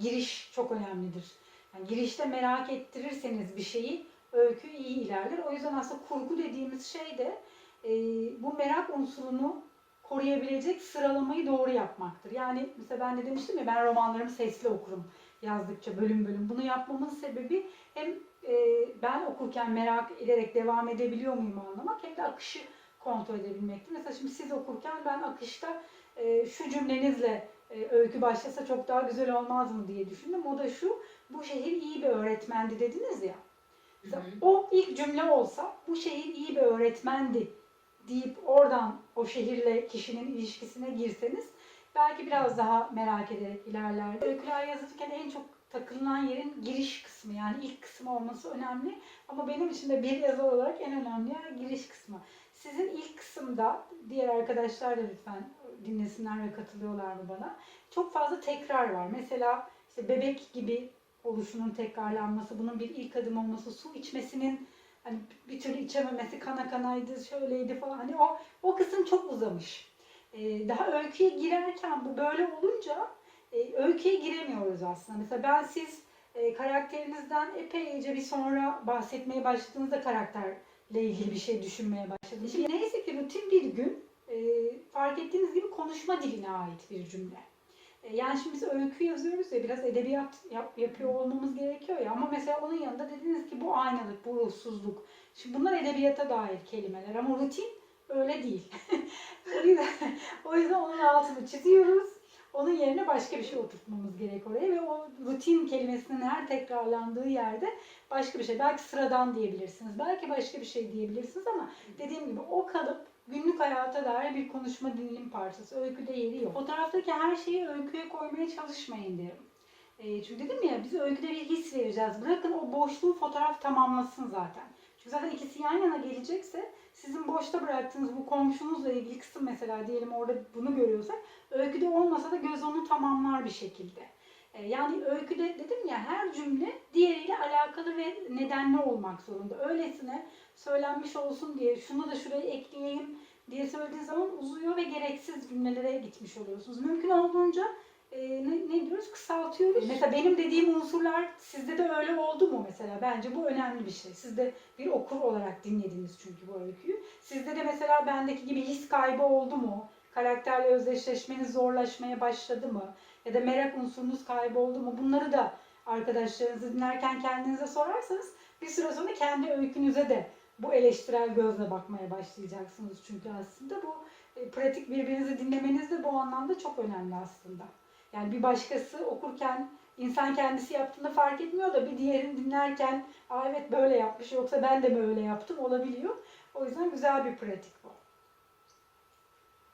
giriş çok önemlidir. Yani girişte merak ettirirseniz bir şeyi öykü iyi ilerler. O yüzden aslında kurgu dediğimiz şey de e, bu merak unsurunu koruyabilecek sıralamayı doğru yapmaktır. Yani mesela ben de demiştim ya ben romanlarımı sesli okurum yazdıkça bölüm bölüm. Bunu yapmamın sebebi hem e, ben okurken merak ederek devam edebiliyor muyum anlamak hem de akışı kontrol edebilmekti. Mesela şimdi siz okurken ben akışta e, şu cümlenizle e, öykü başlasa çok daha güzel olmaz mı diye düşündüm. O da şu, bu şehir iyi bir öğretmendi dediniz ya. Mesela o ilk cümle olsa bu şehir iyi bir öğretmendi deyip oradan o şehirle kişinin ilişkisine girseniz belki biraz daha merak ederek ilerlerdi. Öyküler yazılırken en çok takılan yerin giriş kısmı yani ilk kısmı olması önemli. Ama benim için de bir yazar olarak en önemli yer giriş kısmı. Sizin ilk kısımda diğer arkadaşlar da lütfen dinlesinler ve katılıyorlar mı bana? Çok fazla tekrar var. Mesela işte bebek gibi oluşunun tekrarlanması, bunun bir ilk adım olması, su içmesinin hani bir türlü içememesi, kana kanaydı, şöyleydi falan. Hani o o kısım çok uzamış. Ee, daha öyküye girerken bu böyle olunca e, öyküye giremiyoruz aslında. Mesela ben siz e, karakterinizden epeyce bir sonra bahsetmeye başladığınızda karakterle ilgili bir şey düşünmeye başladınız. Şimdi neyse ki rutin bir gün e, fark ettiğiniz gibi konuşma diline ait bir cümle. E, Yani şimdi biz öykü yazıyoruz ya biraz edebiyat yap- yapıyor olmamız gerekiyor ya ama mesela onun yanında dediniz ki bu aynalık, bu ruhsuzluk. Şimdi bunlar edebiyata dair kelimeler ama rutin öyle değil. o yüzden onun altını çiziyoruz. Onun yerine başka bir şey oturtmamız gerek oraya ve o rutin kelimesinin her tekrarlandığı yerde başka bir şey. Belki sıradan diyebilirsiniz. Belki başka bir şey diyebilirsiniz ama dediğim gibi o kalıp günlük hayata dair bir konuşma dinlim parçası. Öyküde yeri yok. Fotoğraftaki her şeyi öyküye koymaya çalışmayın derim. E, çünkü dedim ya biz öyküde bir his vereceğiz. Bırakın o boşluğu fotoğraf tamamlasın zaten. Çünkü zaten ikisi yan yana gelecekse sizin boşta bıraktığınız bu komşunuzla ilgili kısım mesela diyelim orada bunu görüyorsak öyküde olmasa da göz onu tamamlar bir şekilde. E, Yani öyküde dedim ya her cümle diğeriyle alakalı ve nedenli olmak zorunda. Öylesine söylenmiş olsun diye şunu da şuraya ekleyeyim diye söylediğiniz zaman uzuyor ve gereksiz cümlelere gitmiş oluyorsunuz. Mümkün olduğunca e, ne, ne diyoruz? Kısaltıyoruz. Mesela benim dediğim unsurlar sizde de öyle oldu mu mesela? Bence bu önemli bir şey. Siz de bir okur olarak dinlediniz çünkü bu öyküyü. Sizde de mesela bendeki gibi his kaybı oldu mu? Karakterle özdeşleşmeniz zorlaşmaya başladı mı? Ya da merak unsurunuz kayboldu mu? Bunları da arkadaşlarınızı dinlerken kendinize sorarsanız bir süre sonra kendi öykünüze de bu eleştirel gözle bakmaya başlayacaksınız. Çünkü aslında bu e, pratik birbirinizi dinlemeniz de bu anlamda çok önemli aslında. Yani bir başkası okurken insan kendisi yaptığında fark etmiyor da bir diğerini dinlerken Aa evet böyle yapmış yoksa ben de böyle yaptım olabiliyor. O yüzden güzel bir pratik bu.